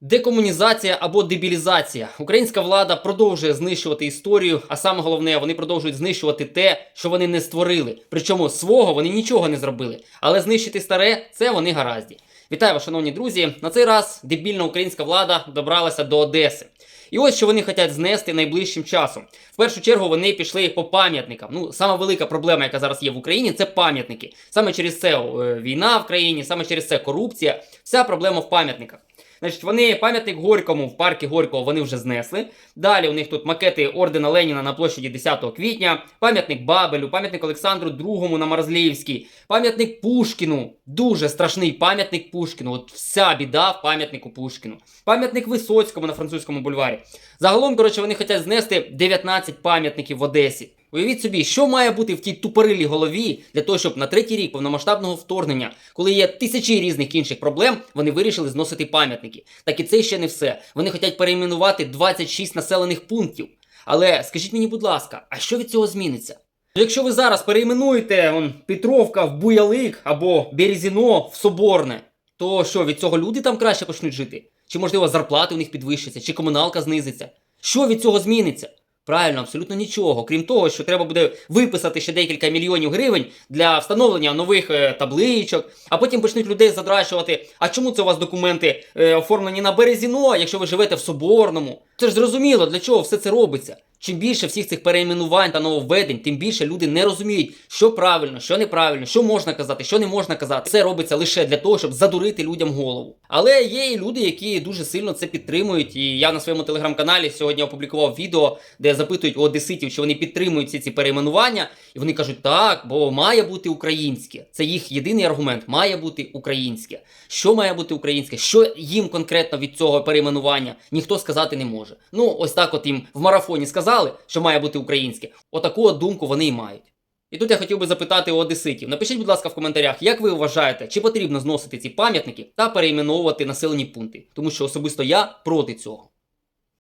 Декомунізація або дебілізація. Українська влада продовжує знищувати історію, а саме головне, вони продовжують знищувати те, що вони не створили. Причому свого вони нічого не зробили. Але знищити старе це вони гаразді. Вітаю вас, шановні друзі. На цей раз дебільна українська влада добралася до Одеси. І ось що вони хочуть знести найближчим часом. В першу чергу вони пішли по пам'ятникам. Ну, сама велика проблема, яка зараз є в Україні, це пам'ятники. Саме через це е, війна в країні, саме через це корупція. Вся проблема в пам'ятниках. Значить, вони пам'ятник Горькому в парку Горького вони вже знесли. Далі у них тут макети ордена Леніна на площаді 10 квітня, пам'ятник Бабелю, пам'ятник Олександру II на Морозлівській, пам'ятник Пушкіну. Дуже страшний пам'ятник Пушкіну. От вся біда в пам'ятнику Пушкіну. Пам'ятник Висоцькому на французькому бульварі. Загалом, коротше, вони хочуть знести 19 пам'ятників в Одесі. Уявіть собі, що має бути в тій тупорилій голові для того, щоб на третій рік повномасштабного вторгнення, коли є тисячі різних інших проблем, вони вирішили зносити пам'ятники. Так і це ще не все. Вони хочуть перейменувати 26 населених пунктів. Але скажіть мені, будь ласка, а що від цього зміниться? Якщо ви зараз перейменуєте он, Петровка в Буялик або Березіно в Соборне, то що від цього люди там краще почнуть жити? Чи можливо зарплати у них підвищаться, чи комуналка знизиться? Що від цього зміниться? Правильно, абсолютно нічого. Крім того, що треба буде виписати ще декілька мільйонів гривень для встановлення нових е, табличок, а потім почнуть людей задрачувати. А чому це у вас документи е, оформлені на Березіно, якщо ви живете в Соборному? Це ж зрозуміло, для чого все це робиться. Чим більше всіх цих перейменувань та нововведень, тим більше люди не розуміють, що правильно, що неправильно, що можна казати, що не можна казати. Це робиться лише для того, щоб задурити людям голову. Але є і люди, які дуже сильно це підтримують. І я на своєму телеграм-каналі сьогодні опублікував відео, де запитують у одеситів, чи вони підтримують всі ці перейменування. І вони кажуть, так, бо має бути українське. Це їх єдиний аргумент має бути українське. Що має бути українське? Що їм конкретно від цього перейменування ніхто сказати не може. Ну, ось так, от їм в марафоні сказали, що має бути українське. Отаку от думку вони і мають. І тут я хотів би запитати у одеситів. Напишіть, будь ласка, в коментарях, як ви вважаєте, чи потрібно зносити ці пам'ятники та перейменовувати населені пункти, тому що особисто я проти цього.